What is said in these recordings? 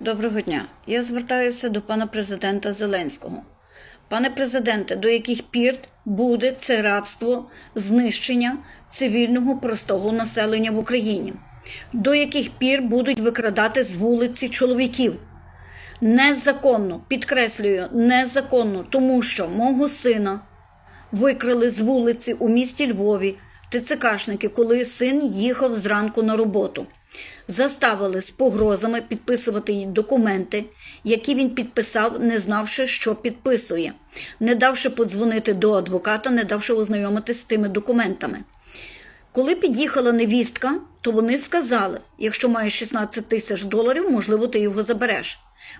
Доброго дня. Я звертаюся до пана президента Зеленського. Пане президенте, до яких пір буде це рабство знищення цивільного простого населення в Україні? До яких пір будуть викрадати з вулиці чоловіків? Незаконно, підкреслюю, незаконно, тому що мого сина викрали з вулиці у місті Львові ТЦКшники, коли син їхав зранку на роботу. Заставили з погрозами підписувати їй документи, які він підписав, не знавши, що підписує, не давши подзвонити до адвоката, не давши ознайомитися з тими документами. Коли під'їхала невістка, то вони сказали: якщо маєш 16 тисяч доларів, можливо, ти його забереш.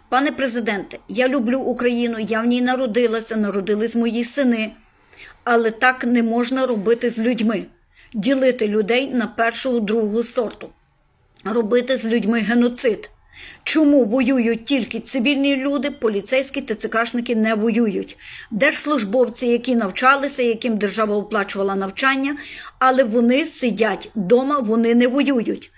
Пане президенте, я люблю Україну, я в ній народилася, народились мої сини. Але так не можна робити з людьми, ділити людей на першого, другого сорту, робити з людьми геноцид. Чому воюють тільки цивільні люди, поліцейські ТЦКшники не воюють? Держслужбовці, які навчалися, яким держава оплачувала навчання, але вони сидять вдома, вони не воюють.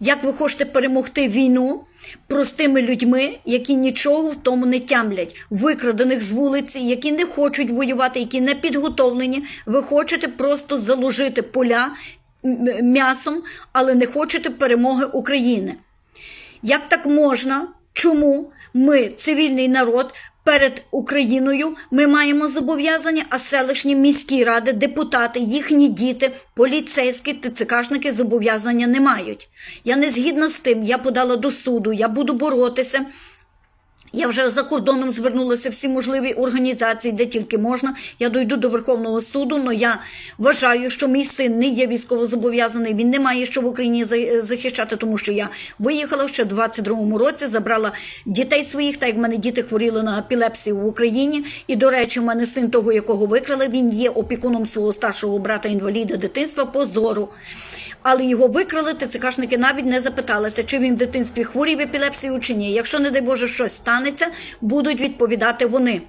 Як ви хочете перемогти війну простими людьми, які нічого в тому не тямлять, викрадених з вулиці, які не хочуть воювати, які не підготовлені, ви хочете просто заложити поля м'ясом, але не хочете перемоги України. Як так можна? Чому ми, цивільний народ, перед Україною ми маємо зобов'язання, а селищні міські ради, депутати, їхні діти, поліцейські, ТЦКшники зобов'язання не мають? Я не згідна з тим, я подала до суду, я буду боротися. Я вже за кордоном звернулася всі можливі організації, де тільки можна. Я дойду до Верховного суду, але я вважаю, що мій син не є військовозобов'язаний. Він не має що в Україні захищати, тому що я виїхала ще в 22-му році, забрала дітей своїх, так як в мене діти хворіли на епілепсію в Україні. І, до речі, в мене син того, якого викрали, він є опікуном свого старшого брата інваліда дитинства по зору. Але його викрали, ТЦКшники навіть не запиталися, чи він в дитинстві хворів епілепсією чи ні. Якщо, не дай Боже, щось станеться, будуть відповідати вони.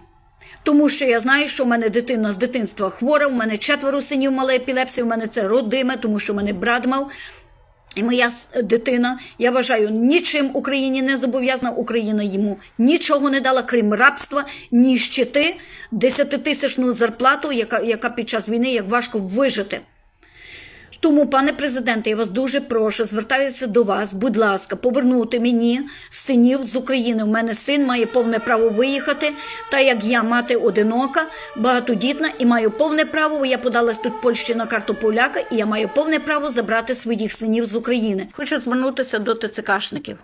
Тому що я знаю, що в мене дитина з дитинства хвора, у мене четверо синів мала епілепсія, у мене це родиме, тому що в мене брат мав. І моя дитина, я вважаю, нічим Україні не зобов'язана. Україна йому нічого не дала, крім рабства, ні щити, десятитисячну зарплату, яка, яка під час війни як важко вижити. Тому, пане президенте, я вас дуже прошу, звертаюся до вас, будь ласка, повернути мені синів з України. У мене син має повне право виїхати, та як я мати одинока, багатодітна, і маю повне право. Я подалась тут Польщі на карту поляка, і я маю повне право забрати своїх синів з України. Хочу звернутися до ТЦКшників.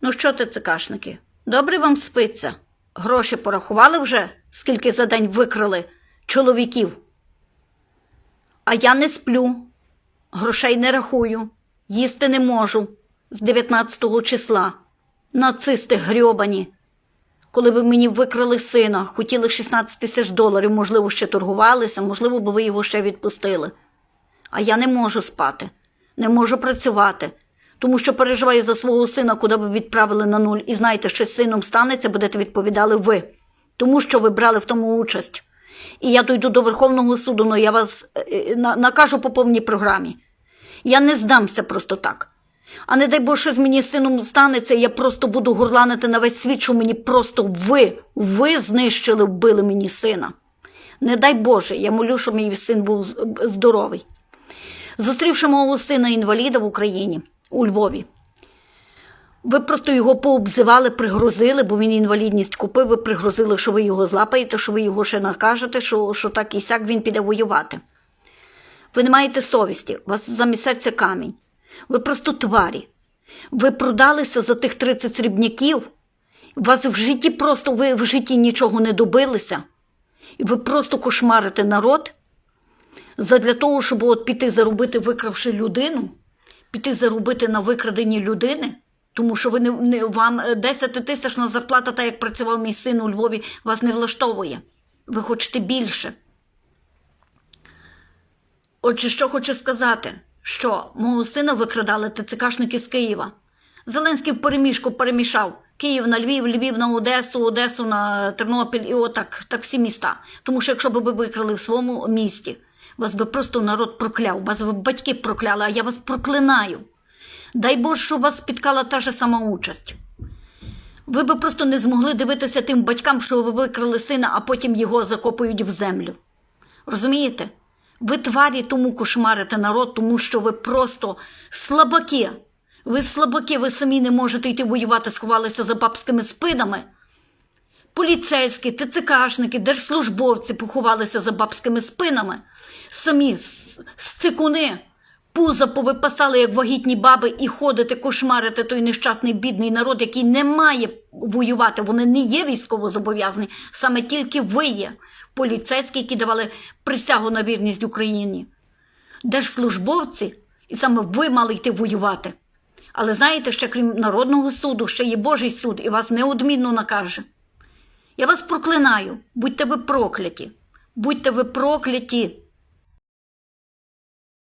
Ну що, ТЦКшники, добре вам спиться? Гроші порахували вже, скільки за день викрали чоловіків? А я не сплю. Грошей не рахую, їсти не можу з 19-го числа. Нацисти грьобані. Коли ви мені викрали сина, хотіли 16 тисяч доларів, можливо, ще торгувалися, можливо, б ви його ще відпустили. А я не можу спати, не можу працювати, тому що переживаю за свого сина, куди ви відправили на нуль. І знаєте, що з сином станеться, будете відповідали ви, тому що ви брали в тому участь. І я дойду до Верховного суду, але я вас е, е, на- накажу по повній програмі. Я не здамся просто так. А не дай Боже, що з мені з сином станеться, я просто буду горланити на весь світ, що мені просто ви, ви знищили, вбили мені сина. Не дай Боже, я молю, щоб мій син був здоровий. Зустрівши мого сина інваліда в Україні, у Львові, ви просто його пообзивали, пригрозили, бо він інвалідність купив, ви пригрозили, що ви його злапаєте, що ви його ще накажете, що, що так і сяк він піде воювати. Ви не маєте совісті, у вас замісеться камінь. Ви просто тварі. Ви продалися за тих 30 срібняків. Вас в житті просто ви в житті нічого не добилися. І ви просто кошмарите народ задля того, щоб от піти заробити, викравши людину, піти заробити на викраденні людини, тому що ви не, не вам е, 10 тисячна зарплата, так як працював мій син у Львові, вас не влаштовує. Ви хочете більше. Отже, що хочу сказати, що мого сина викрадали ТЦКшники з Києва. Зеленський в переміжку перемішав Київ на Львів, Львів на Одесу, Одесу на Тернопіль і отак, так всі міста. Тому що якщо б ви викрали в своєму місті, вас би просто народ прокляв, вас би батьки прокляли, а я вас проклинаю. Дай Боже, щоб вас спіткала та ж сама участь. Ви би просто не змогли дивитися тим батькам, що ви викрали сина, а потім його закопують в землю. Розумієте? Ви тварі тому кошмарите народ, тому що ви просто слабаки. Ви слабаки, ви самі не можете йти воювати, сховалися за бабськими спинами. Поліцейські, ТЦКшники, держслужбовці поховалися за бабськими спинами. Самі с- сцикуни пуза повипасали, як вагітні баби, і ходите, кошмарите той нещасний бідний народ, який не має воювати. Вони не є військовозобов'язані. Саме тільки ви є поліцейські, які давали присягу на вірність Україні. Держслужбовці, і саме ви мали йти воювати. Але знаєте, ще крім народного суду, ще є Божий суд, і вас неодмінно накаже. Я вас проклинаю, будьте ви прокляті, будьте ви прокляті.